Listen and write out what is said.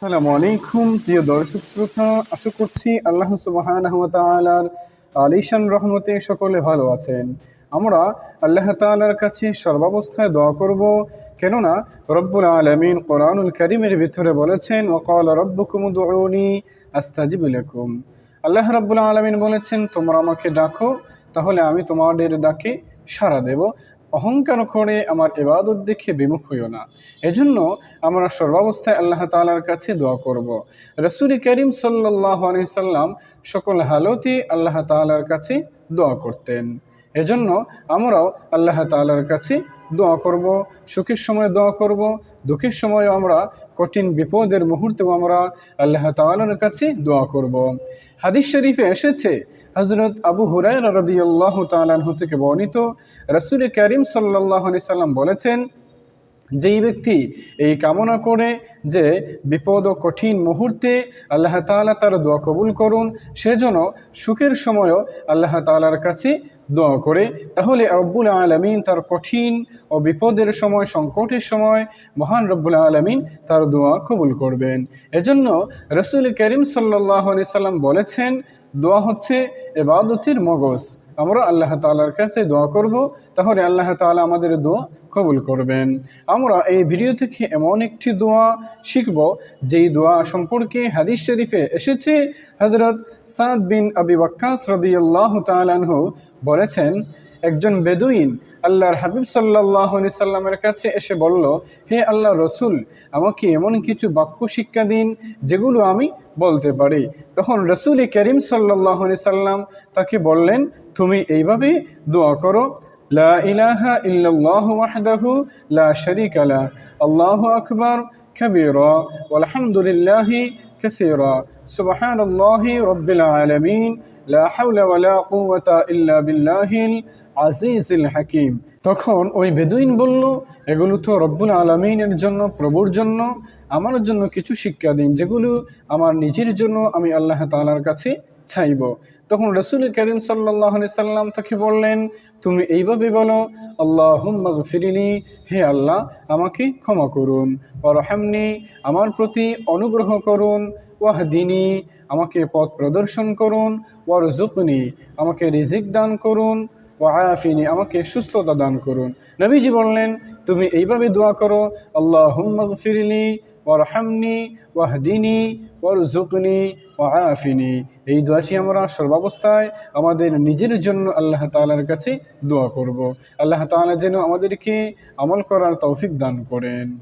আসসালামু আলাইকুম প্রিয় দর্শক শ্রোতা, আশা করছি আল্লাহ সুবহানাহু ওয়া তাআলার আলিশান রহমতে সকলে ভালো আছেন। আমরা আল্লাহ তাআলার কাছে সর্বাবস্থায় দোয়া করব, কেননা রব্বুল আলামিন কোরআনুল কারীমের ভিতরে বলেছেন ওয়াকাল রব্বুকুম উদউনি আস্তাজিব আল্লাহ রাব্বুল আলামিন বলেছেন, তোমরা আমাকে ডাকো, তাহলে আমি তোমাদের ডাকে সাড়া দেব। অহংকার করে আমার এবাদত দেখে বিমুখ হইও না এজন্য আমরা সর্বাবস্থায় আল্লাহ তালার কাছে দোয়া করব। রসুল করিম সাল্লাহ সাল্লাম সকল হালতে আল্লাহ তালার কাছে দোয়া করতেন এজন্য আমরাও আল্লাহ তালার কাছে দোয়া করব, সুখের সময় দোয়া করব, দুঃখের সময় আমরা, কঠিন বিপদের মুহূর্তেও আমরা আল্লাহ তালার কাছে দোয়া করব। হাদিস শরীফে এসেছে হজরত আবু হুরায় রদিয়াল্লাহ তালাহু থেকে বর্ণিত রসুল করিম সাল্লাহ সাল্লাম বলেছেন যেই ব্যক্তি এই কামনা করে যে বিপদ ও কঠিন মুহূর্তে আল্লাহ তালা তার দোয়া কবুল করুন সেজন্য সুখের সময়ও আল্লাহ তালার কাছে দোয়া করে। তাহলে রব্বুল আলমিন তার কঠিন ও বিপদের সময়, সংকটের সময় মহান রব্বুল আলমিন তার দোয়া কবুল করবেন। এজন্য রসুল করিম সাল্লাহ সাল্লাম বলেছেন, দোয়া হচ্ছে এবাদতির মগজ। আমরা আল্লাহ তালার কাছে দোয়া করব, তাহলে আল্লাহ তালা আমাদের দোয়া কবুল করবেন। আমরা এই ভিডিও থেকে এমন একটি দোয়া শিখব, যেই দোয়া সম্পর্কে হাদিস শরীফে এসেছে। হজরত সাদ বিন আবি বাক্কাস রদিয়াল্লাহ তালানহু বলেছেন একজন বেদুইন আল্লাহর হাবিব সাল্লাহ সাল্লামের কাছে এসে বলল, হে আল্লাহ রসুল, আমাকে এমন কিছু বাক্য শিক্ষা দিন যেগুলো আমি বলতে পারি। তখন রসুল করিম সাল্লাহ সাল্লাম তাকে বললেন, তুমি এইভাবে দোয়া করো, লা ইলাহা ইল্লাল্লাহ ওয়াহদাহু লা শারীকা লা, আল্লাহু আকবার كبيرا والحمد لله كثيرا سبحان الله رب العالمين لا حول ولا قوة إلا بالله العزيز الحكيم তখন ওই বেদুইন বলল এগুলো তো রব্বুল আলমিনের জন্য প্রভুর জন্য আমার জন্য কিছু শিক্ষা দিন যেগুলো আমার নিজের জন্য আমি আল্লাহ তালার কাছে চাইব। তখন রসুল করিম সাল্লাহ সাল্লাম তাকে বললেন, তুমি এইভাবে বলো আল্লাহ ফিরিনি হে আল্লাহ, আমাকে ক্ষমা করুন। রহামনি আমার প্রতি অনুগ্রহ করুন। ওয়াহদিনী, আমাকে পথ প্রদর্শন করুন। ওয়ার জুকনি আমাকে রিজিক দান করুন। ও আয়াফিনী আমাকে সুস্থতা দান করুন। নবীজি বললেন, তুমি এইভাবে দোয়া করো আল্লাহ হুম্মগ ফিরিনি ওর ওয়াহদিনী ওরজুকনি ওয়াফিনি এই দোয়াটি আমরা সর্বাবস্থায় আমাদের নিজের জন্য আল্লাহ তালার কাছে দোয়া করব। আল্লাহ তালা যেন আমাদেরকে আমল করার তৌফিক দান করেন।